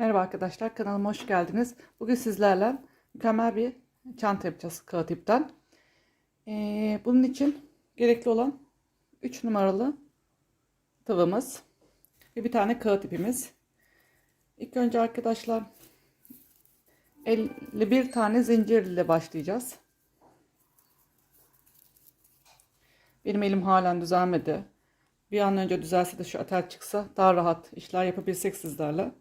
Merhaba arkadaşlar kanalıma hoş geldiniz. Bugün sizlerle mükemmel bir çanta yapacağız kağıt ipten. Ee, bunun için gerekli olan 3 numaralı tığımız ve bir tane kağıt ipimiz. İlk önce arkadaşlar 51 tane zincir ile başlayacağız. Benim elim halen düzelmedi. Bir an önce düzelse de şu atel çıksa daha rahat işler yapabilsek sizlerle.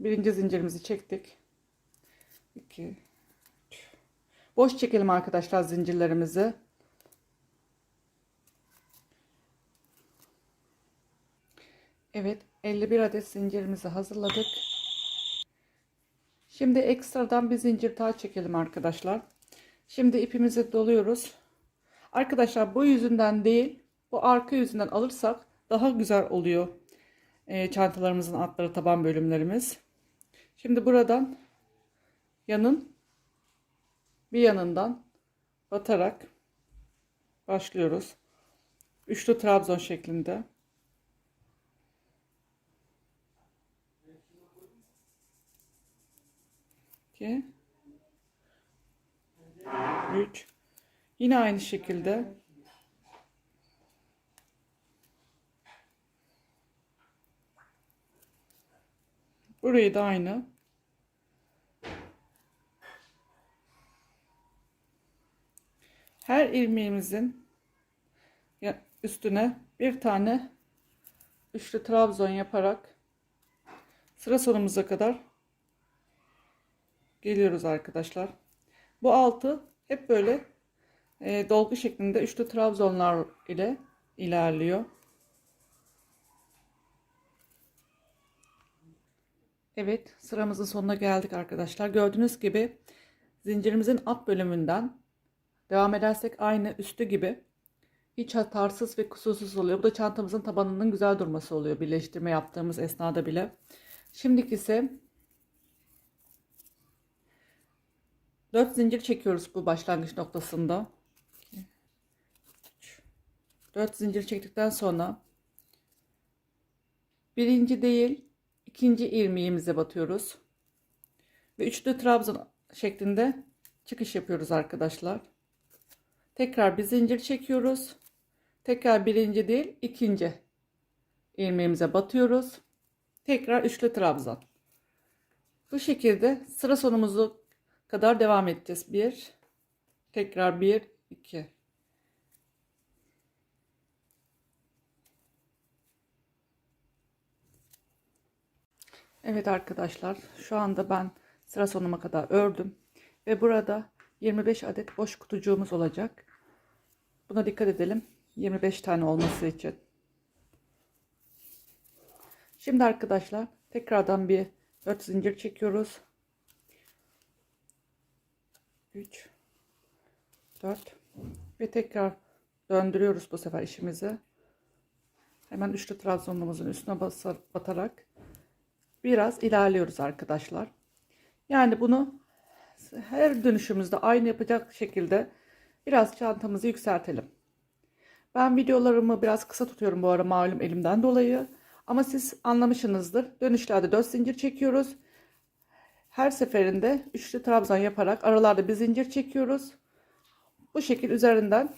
Birinci zincirimizi çektik. 2 Boş çekelim arkadaşlar zincirlerimizi. Evet 51 adet zincirimizi hazırladık. Şimdi ekstradan bir zincir daha çekelim arkadaşlar. Şimdi ipimizi doluyoruz. Arkadaşlar bu yüzünden değil bu arka yüzünden alırsak daha güzel oluyor e, çantalarımızın altları taban bölümlerimiz. Şimdi buradan yanın bir yanından batarak başlıyoruz. Üçlü trabzon şeklinde. İki. Üç. Yine aynı şekilde. Burayı da aynı. Her ilmeğimizin üstüne bir tane üçlü trabzon yaparak sıra sonumuza kadar geliyoruz arkadaşlar. Bu altı hep böyle e, dolgu şeklinde üçlü trabzonlar ile ilerliyor. Evet sıramızın sonuna geldik arkadaşlar. Gördüğünüz gibi zincirimizin alt bölümünden devam edersek aynı üstü gibi hiç hatarsız ve kusursuz oluyor. Bu da çantamızın tabanının güzel durması oluyor birleştirme yaptığımız esnada bile. Şimdiki ise 4 zincir çekiyoruz bu başlangıç noktasında. 4 zincir çektikten sonra birinci değil ikinci ilmeğimize batıyoruz. Ve üçlü trabzan şeklinde çıkış yapıyoruz arkadaşlar. Tekrar bir zincir çekiyoruz. Tekrar birinci değil ikinci ilmeğimize batıyoruz. Tekrar üçlü trabzan. Bu şekilde sıra sonumuzu kadar devam edeceğiz. Bir, tekrar bir, iki. Evet arkadaşlar şu anda ben sıra sonuma kadar ördüm ve burada 25 adet boş kutucuğumuz olacak. Buna dikkat edelim 25 tane olması için. Şimdi arkadaşlar tekrardan bir 4 zincir çekiyoruz. 3 4 ve tekrar döndürüyoruz bu sefer işimizi. Hemen üçlü trabzonumuzun üstüne basar, batarak biraz ilerliyoruz arkadaşlar. Yani bunu her dönüşümüzde aynı yapacak şekilde biraz çantamızı yükseltelim. Ben videolarımı biraz kısa tutuyorum bu ara malum elimden dolayı. Ama siz anlamışsınızdır. Dönüşlerde 4 zincir çekiyoruz. Her seferinde üçlü trabzan yaparak aralarda bir zincir çekiyoruz. Bu şekil üzerinden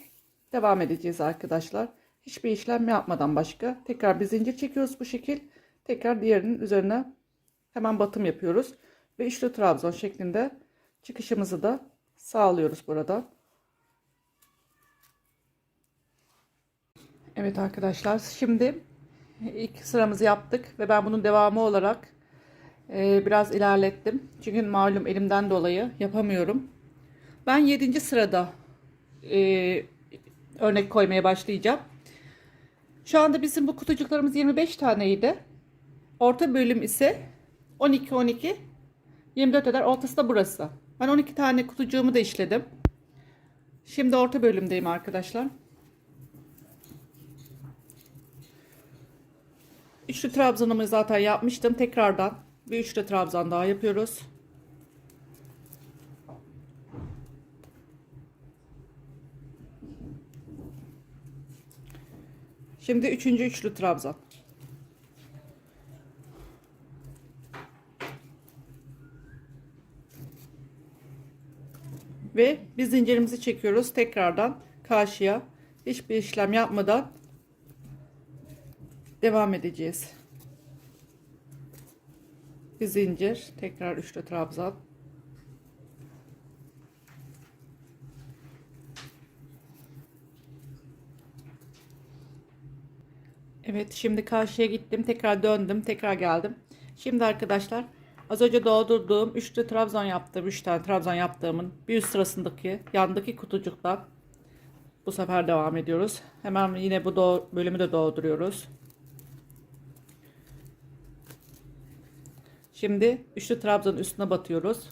devam edeceğiz arkadaşlar. Hiçbir işlem yapmadan başka. Tekrar bir zincir çekiyoruz bu şekil. Tekrar diğerinin üzerine hemen batım yapıyoruz. Ve üçlü trabzon şeklinde çıkışımızı da sağlıyoruz burada. Evet arkadaşlar şimdi ilk sıramızı yaptık ve ben bunun devamı olarak e, biraz ilerlettim. Çünkü malum elimden dolayı yapamıyorum. Ben 7. sırada e, örnek koymaya başlayacağım. Şu anda bizim bu kutucuklarımız 25 taneydi. Orta bölüm ise 12 12 24 eder. Ortası da burası. Ben 12 tane kutucuğumu da işledim. Şimdi orta bölümdeyim arkadaşlar. Üçlü trabzanımı zaten yapmıştım. Tekrardan bir üçlü trabzan daha yapıyoruz. Şimdi üçüncü üçlü trabzan. Ve bir zincirimizi çekiyoruz tekrardan karşıya hiçbir işlem yapmadan devam edeceğiz. Bir zincir, tekrar üçlü trabzan. Evet, şimdi karşıya gittim, tekrar döndüm, tekrar geldim. Şimdi arkadaşlar, az önce doldurduğum üçlü trabzan yaptığım, üç tane trabzan yaptığımın bir üst sırasındaki yandaki kutucuktan bu sefer devam ediyoruz. Hemen yine bu bölümü de dolduruyoruz. Şimdi üçlü trabzanın üstüne batıyoruz.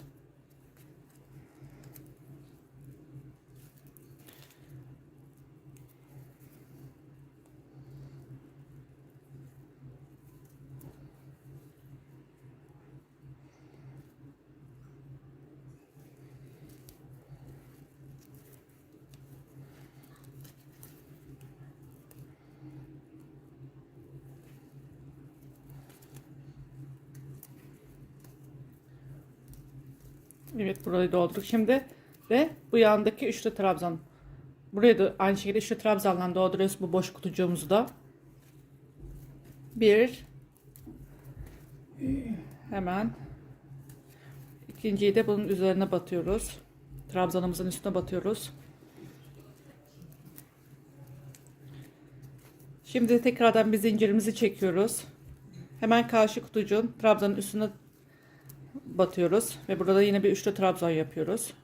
Evet burayı doldurduk. Şimdi de bu yandaki üçlü trabzan. Burayı da aynı şekilde üçlü trabzanla dolduruyoruz bu boş kutucuğumuzu da. Bir. Hemen. İkinciyi de bunun üzerine batıyoruz. Trabzanımızın üstüne batıyoruz. Şimdi tekrardan bir zincirimizi çekiyoruz. Hemen karşı kutucuğun trabzanın üstüne batıyoruz ve burada yine bir üçlü trabzan yapıyoruz.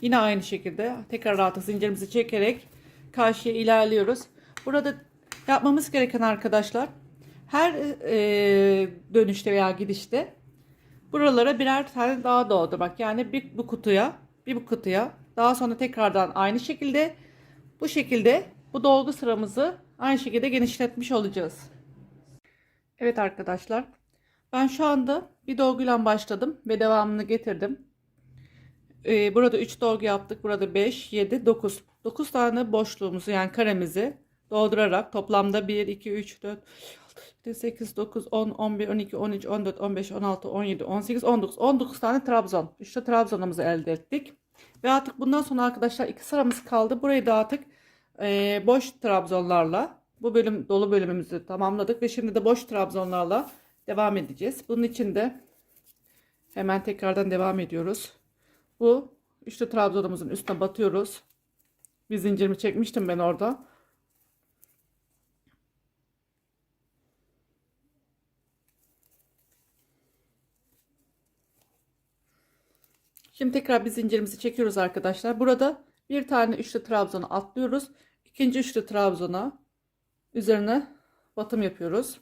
Yine aynı şekilde tekrar rahatlık zincirimizi çekerek karşıya ilerliyoruz. Burada yapmamız gereken arkadaşlar her e, dönüşte veya gidişte buralara birer tane daha doldurmak. Yani bir bu kutuya bir bu kutuya daha sonra tekrardan aynı şekilde bu şekilde bu dolgu sıramızı aynı şekilde genişletmiş olacağız. Evet arkadaşlar ben şu anda bir dolguyla başladım ve devamını getirdim. Ee, burada 3 dolgu yaptık. Burada 5, 7, 9. 9 tane boşluğumuzu yani karemizi doldurarak toplamda 1, 2, 3, 4, 6, 8, 9, 10, 11, 12, 13, 14, 15, 16, 17, 18, 19. 19 tane trabzon. 3 de trabzonumuzu elde ettik. Ve artık bundan sonra arkadaşlar iki sıramız kaldı. Burayı da artık e, boş trabzonlarla bu bölüm dolu bölümümüzü tamamladık ve şimdi de boş trabzonlarla devam edeceğiz. Bunun için de hemen tekrardan devam ediyoruz. Bu üçlü trabzonumuzun üstüne batıyoruz. Bir zincirimi çekmiştim ben orada. Şimdi tekrar bir zincirimizi çekiyoruz arkadaşlar. Burada bir tane üçlü trabzonu atlıyoruz. İkinci üçlü trabzona üzerine batım yapıyoruz.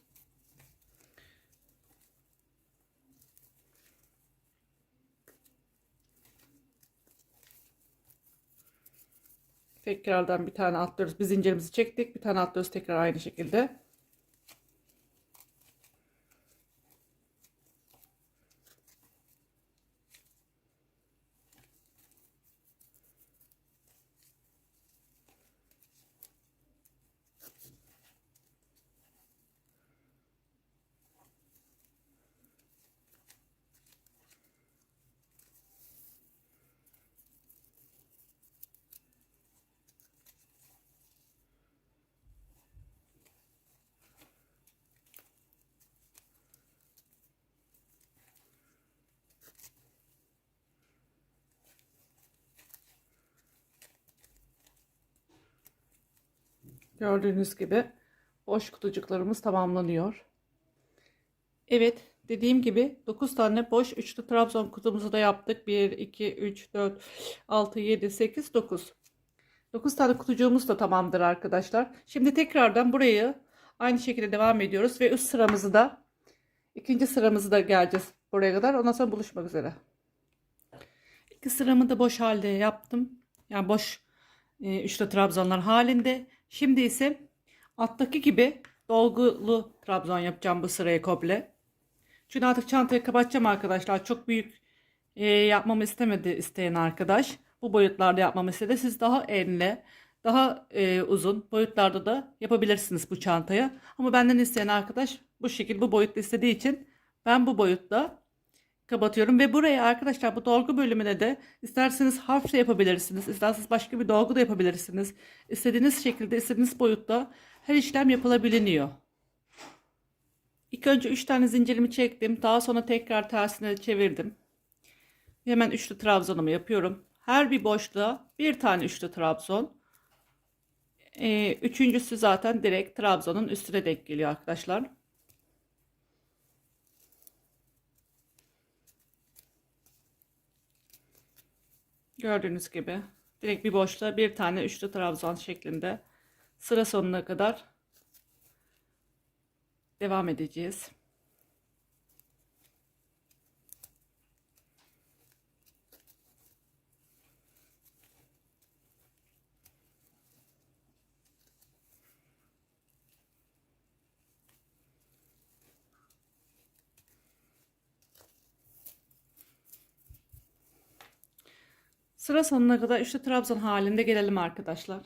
Tekrardan bir tane atlıyoruz. Bir zincirimizi çektik. Bir tane atlıyoruz tekrar aynı şekilde. Gördüğünüz gibi boş kutucuklarımız tamamlanıyor. Evet dediğim gibi 9 tane boş üçlü trabzon kutumuzu da yaptık. 1, 2, 3, 4, 6, 7, 8, 9. 9 tane kutucuğumuz da tamamdır arkadaşlar. Şimdi tekrardan burayı aynı şekilde devam ediyoruz ve üst sıramızı da ikinci sıramızı da geleceğiz buraya kadar. Ondan sonra buluşmak üzere. İki sıramı da boş halde yaptım. Yani boş e, üçlü trabzanlar halinde. Şimdi ise alttaki gibi dolgulu trabzan yapacağım bu sırayı komple. Çünkü artık çantayı kapatacağım arkadaşlar. Çok büyük e, yapmamı istemedi isteyen arkadaş. Bu boyutlarda yapmamı istedi. Siz daha enle, daha e, uzun boyutlarda da yapabilirsiniz bu çantayı. Ama benden isteyen arkadaş bu şekilde bu boyutta istediği için ben bu boyutta kapatıyorum ve buraya arkadaşlar bu dolgu bölümüne de isterseniz harf de yapabilirsiniz. isterseniz başka bir dolgu da yapabilirsiniz. İstediğiniz şekilde, istediğiniz boyutta her işlem yapılabiliyor. İlk önce 3 tane zincirimi çektim. Daha sonra tekrar tersine çevirdim. Hemen üçlü trabzonumu yapıyorum. Her bir boşluğa bir tane üçlü trabzon. Ee, üçüncüsü zaten direkt trabzonun üstüne denk geliyor arkadaşlar. Gördüğünüz gibi direkt bir boşluğa bir tane üçlü trabzon şeklinde sıra sonuna kadar devam edeceğiz. Sıra sonuna kadar üçlü trabzan halinde gelelim arkadaşlar.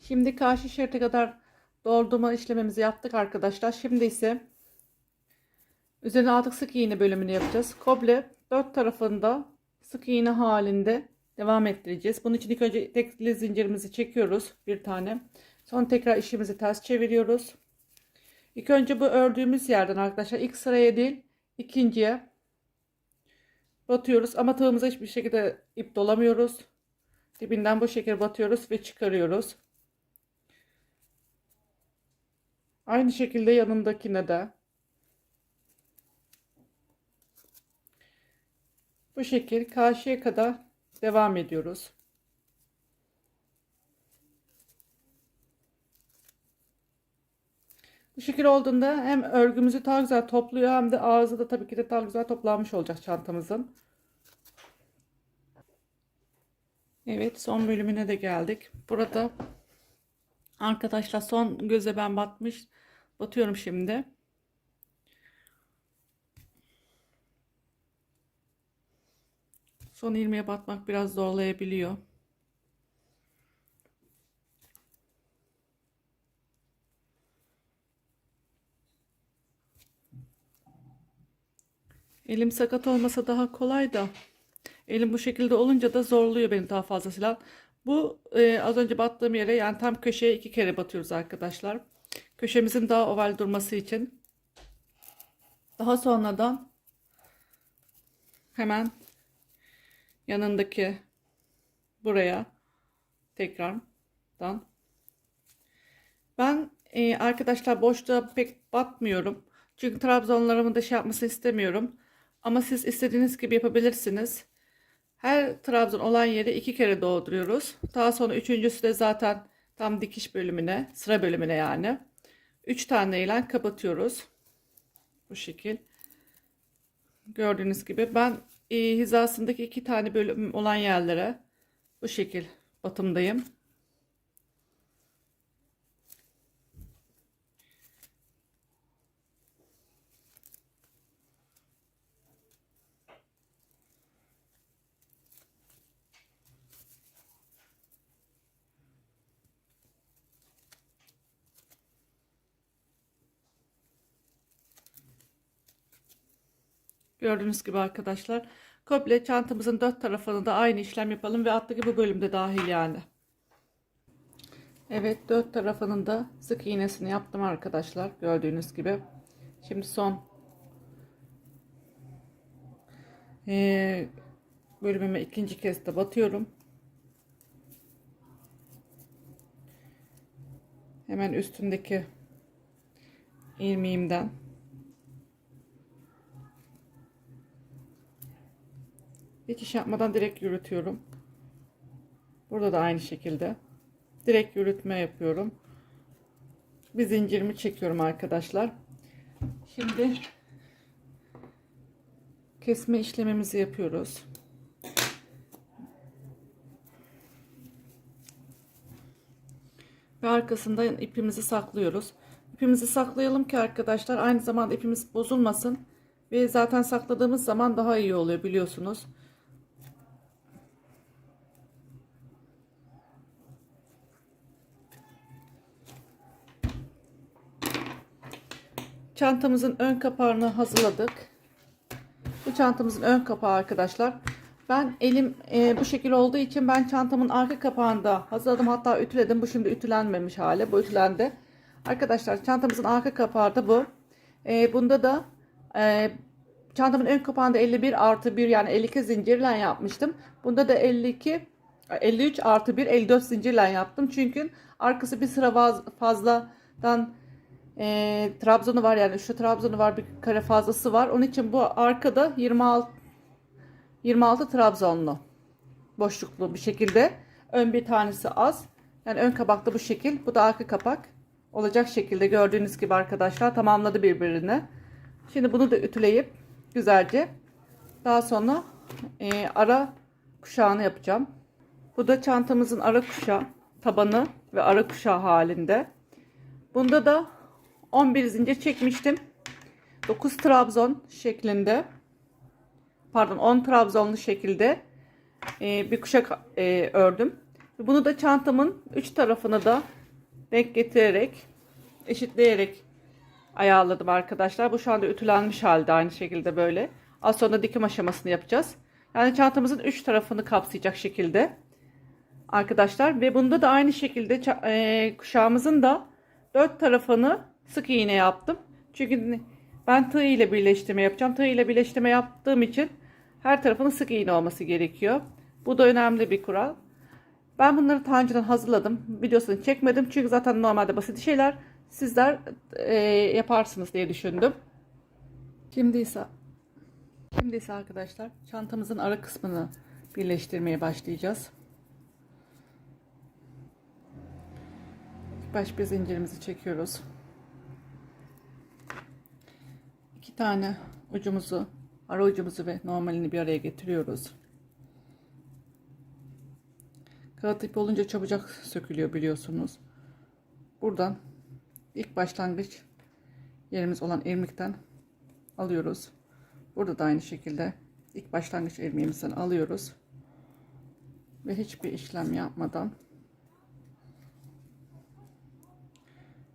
Şimdi karşı şerite kadar doldurma işlemimizi yaptık arkadaşlar. Şimdi ise üzerine artık sık iğne bölümünü yapacağız. Komple dört tarafında sık iğne halinde devam ettireceğiz. Bunun için ilk önce tekli zincirimizi çekiyoruz bir tane. Sonra tekrar işimizi ters çeviriyoruz. İlk önce bu ördüğümüz yerden arkadaşlar ilk sıraya değil ikinciye batıyoruz ama tığımıza hiçbir şekilde ip dolamıyoruz. Dibinden bu şekilde batıyoruz ve çıkarıyoruz. Aynı şekilde yanındakine de bu şekil karşıya kadar devam ediyoruz. Bu şekil olduğunda hem örgümüzü daha güzel topluyor hem de ağzı da tabii ki de daha güzel toplanmış olacak çantamızın. Evet son bölümüne de geldik. Burada arkadaşlar son göze ben batmış. Batıyorum şimdi. Son ilmeğe batmak biraz zorlayabiliyor. Elim sakat olmasa daha kolay da. Elim bu şekilde olunca da zorluyor beni daha fazlasıyla. Bu e, az önce battığım yere yani tam köşeye iki kere batıyoruz arkadaşlar. Köşemizin daha oval durması için. Daha sonradan hemen yanındaki buraya tekrardan ben e, arkadaşlar boşluğa pek batmıyorum. Çünkü trabzonlarımı da şey yapmasını istemiyorum. Ama siz istediğiniz gibi yapabilirsiniz. Her trabzon olan yeri iki kere dolduruyoruz. Daha sonra üçüncüsü de zaten tam dikiş bölümüne, sıra bölümüne yani. Üç tane ile kapatıyoruz. Bu şekil. Gördüğünüz gibi ben e, hizasındaki iki tane bölüm olan yerlere bu şekil batımdayım. Gördüğünüz gibi arkadaşlar. Komple çantamızın dört tarafını da aynı işlem yapalım ve alttaki bu bölümde dahil yani. Evet dört tarafının da sık iğnesini yaptım arkadaşlar. Gördüğünüz gibi. Şimdi son ee, bölümüme ikinci kez de batıyorum. Hemen üstündeki ilmeğimden Dikiş yapmadan direkt yürütüyorum. Burada da aynı şekilde. Direkt yürütme yapıyorum. Bir zincirimi çekiyorum arkadaşlar. Şimdi kesme işlemimizi yapıyoruz. Ve arkasından ipimizi saklıyoruz. İpimizi saklayalım ki arkadaşlar aynı zamanda ipimiz bozulmasın. Ve zaten sakladığımız zaman daha iyi oluyor biliyorsunuz. Çantamızın ön kapağını hazırladık. Bu çantamızın ön kapağı arkadaşlar. Ben elim e, bu şekil olduğu için ben çantamın arka kapağını da hazırladım. Hatta ütüledim. Bu şimdi ütülenmemiş hali. Bu ütülendi. Arkadaşlar çantamızın arka kapağı da bu. E, bunda da e, çantamın ön kapağında 51 artı 1 yani 52 zincirle yapmıştım. Bunda da 52 53 artı 1 54 zincirle yaptım. Çünkü arkası bir sıra fazladan e, trabzonu var yani şu trabzonu var bir kare fazlası var. Onun için bu arkada 26 26 trabzonlu boşluklu bir şekilde ön bir tanesi az. Yani ön kabakta bu şekil. Bu da arka kapak. Olacak şekilde gördüğünüz gibi arkadaşlar tamamladı birbirini. Şimdi bunu da ütüleyip güzelce daha sonra e, ara kuşağını yapacağım. Bu da çantamızın ara kuşağı tabanı ve ara kuşağı halinde. Bunda da 11 zincir çekmiştim. 9 trabzon şeklinde pardon 10 trabzonlu şekilde e, bir kuşak e, ördüm. Bunu da çantamın üç tarafını da denk getirerek eşitleyerek ayarladım arkadaşlar. Bu şu anda ütülenmiş halde aynı şekilde böyle. Az sonra dikim aşamasını yapacağız. Yani çantamızın üç tarafını kapsayacak şekilde arkadaşlar. Ve bunda da aynı şekilde e, kuşağımızın da dört tarafını sık iğne yaptım. Çünkü ben tığ ile birleştirme yapacağım. Tığ ile birleştirme yaptığım için her tarafının sık iğne olması gerekiyor. Bu da önemli bir kural. Ben bunları daha önceden hazırladım. Videosunu çekmedim. Çünkü zaten normalde basit şeyler. Sizler e, yaparsınız diye düşündüm. Şimdi ise Şimdi ise arkadaşlar çantamızın ara kısmını birleştirmeye başlayacağız. Baş bir zincirimizi çekiyoruz. İki tane ucumuzu, ara ucumuzu ve normalini bir araya getiriyoruz. Kağıt ip olunca çabucak sökülüyor biliyorsunuz. Buradan ilk başlangıç yerimiz olan irmikten alıyoruz. Burada da aynı şekilde ilk başlangıç ilmeğimizden alıyoruz. Ve hiçbir işlem yapmadan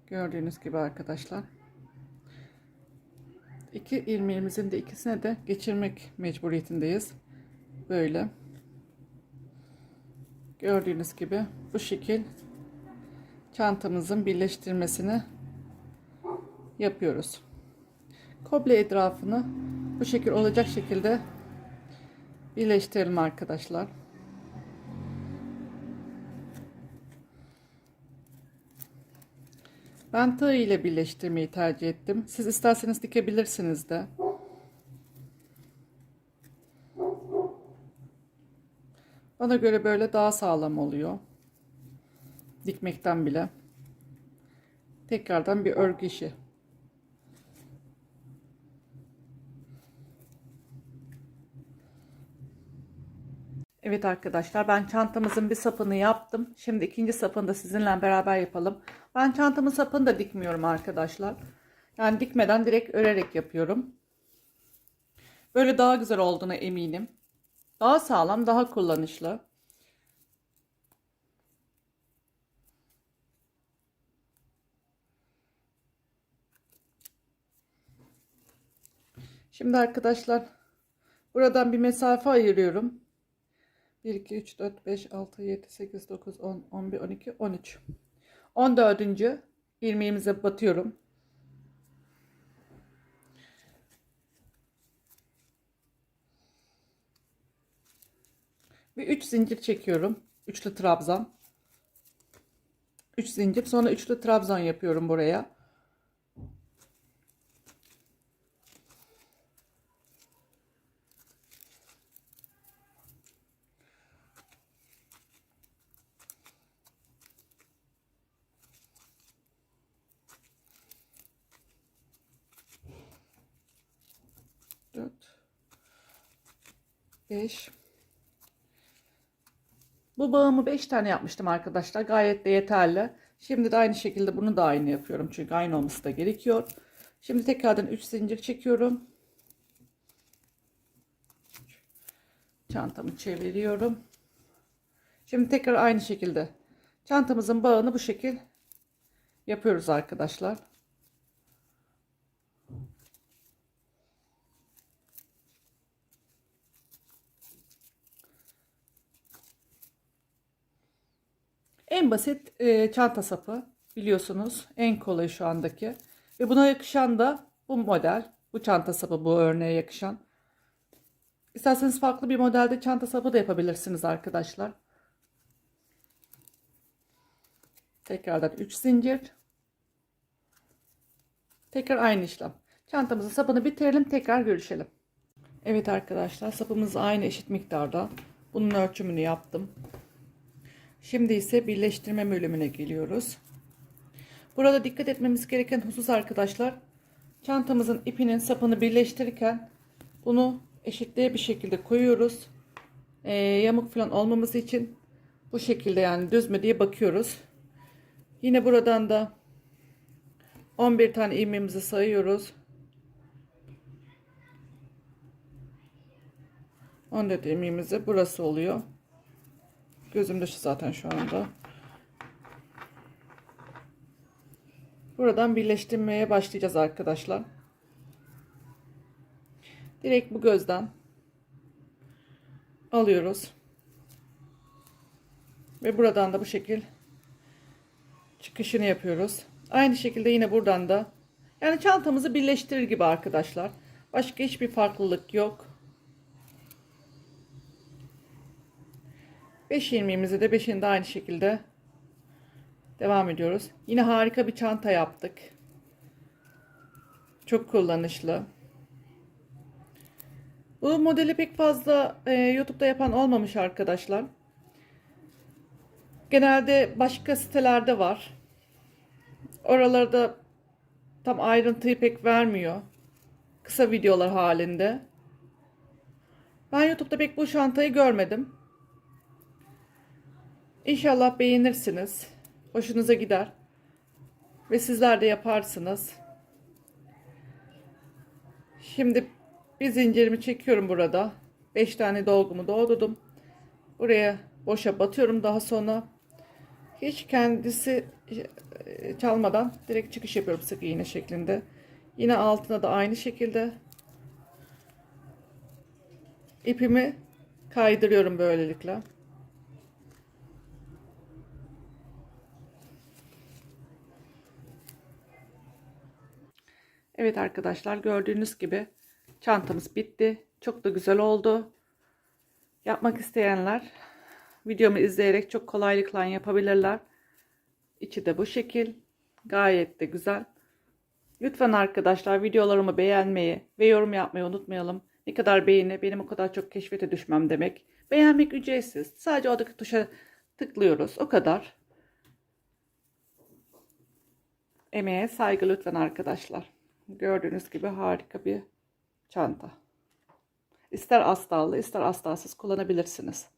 gördüğünüz gibi arkadaşlar iki ilmeğimizin de ikisine de geçirmek mecburiyetindeyiz. Böyle gördüğünüz gibi bu şekil çantamızın birleştirmesini yapıyoruz. Koble etrafını bu şekil olacak şekilde birleştirelim arkadaşlar. Ben tığ ile birleştirmeyi tercih ettim. Siz isterseniz dikebilirsiniz de. Bana göre böyle daha sağlam oluyor. Dikmekten bile. Tekrardan bir örgü işi. Evet arkadaşlar ben çantamızın bir sapını yaptım. Şimdi ikinci sapını da sizinle beraber yapalım. Ben çantamın sapını da dikmiyorum arkadaşlar. Yani dikmeden direkt örerek yapıyorum. Böyle daha güzel olduğuna eminim. Daha sağlam, daha kullanışlı. Şimdi arkadaşlar buradan bir mesafe ayırıyorum. 1, 2, 3, 4, 5, 6, 7, 8, 9, 10, 11, 12, 13. 14. ilmeğimize batıyorum. Ve 3 zincir çekiyorum. Üçlü trabzan. 3 zincir. Sonra üçlü trabzan yapıyorum buraya. Dört. Beş. Bu bağımı 5 tane yapmıştım arkadaşlar. Gayet de yeterli. Şimdi de aynı şekilde bunu da aynı yapıyorum. Çünkü aynı olması da gerekiyor. Şimdi tekrardan 3 zincir çekiyorum. Çantamı çeviriyorum. Şimdi tekrar aynı şekilde çantamızın bağını bu şekil yapıyoruz arkadaşlar. En basit e, çanta sapı biliyorsunuz. En kolay şu andaki. Ve buna yakışan da bu model. Bu çanta sapı bu örneğe yakışan. İsterseniz farklı bir modelde çanta sapı da yapabilirsiniz arkadaşlar. Tekrardan 3 zincir. Tekrar aynı işlem. Çantamızın sapını bitirelim. Tekrar görüşelim. Evet arkadaşlar sapımız aynı eşit miktarda. Bunun ölçümünü yaptım. Şimdi ise birleştirme bölümüne geliyoruz. Burada dikkat etmemiz gereken husus arkadaşlar. Çantamızın ipinin sapını birleştirirken bunu eşitliğe bir şekilde koyuyoruz. Ee, yamuk falan olmaması için bu şekilde yani düz mü diye bakıyoruz. Yine buradan da 11 tane ilmeğimizi sayıyoruz. 14 ilmeğimizi burası oluyor. Gözüm dışı zaten şu anda. Buradan birleştirmeye başlayacağız arkadaşlar. Direkt bu gözden alıyoruz. Ve buradan da bu şekil çıkışını yapıyoruz. Aynı şekilde yine buradan da yani çantamızı birleştirir gibi arkadaşlar. Başka hiçbir farklılık yok. 5 ilmeğimizi de 5'ini de aynı şekilde devam ediyoruz. Yine harika bir çanta yaptık. Çok kullanışlı. Bu modeli pek fazla e, YouTube'da yapan olmamış arkadaşlar. Genelde başka sitelerde var. Oralarda tam ayrıntıyı pek vermiyor. Kısa videolar halinde. Ben YouTube'da pek bu çantayı görmedim. İnşallah beğenirsiniz. Hoşunuza gider. Ve sizler de yaparsınız. Şimdi bir zincirimi çekiyorum burada. 5 tane dolgumu doldurdum. Buraya boşa batıyorum daha sonra. Hiç kendisi e, çalmadan direkt çıkış yapıyorum sık iğne şeklinde. Yine altına da aynı şekilde ipimi kaydırıyorum böylelikle. Evet arkadaşlar gördüğünüz gibi çantamız bitti. Çok da güzel oldu. Yapmak isteyenler videomu izleyerek çok kolaylıkla yapabilirler. İçi de bu şekil. Gayet de güzel. Lütfen arkadaşlar videolarımı beğenmeyi ve yorum yapmayı unutmayalım. Ne kadar beğeni benim o kadar çok keşfete düşmem demek. Beğenmek ücretsiz. Sadece oradaki tuşa tıklıyoruz. O kadar. Emeğe saygı lütfen arkadaşlar. Gördüğünüz gibi harika bir çanta. İster astarlı ister astarsız kullanabilirsiniz.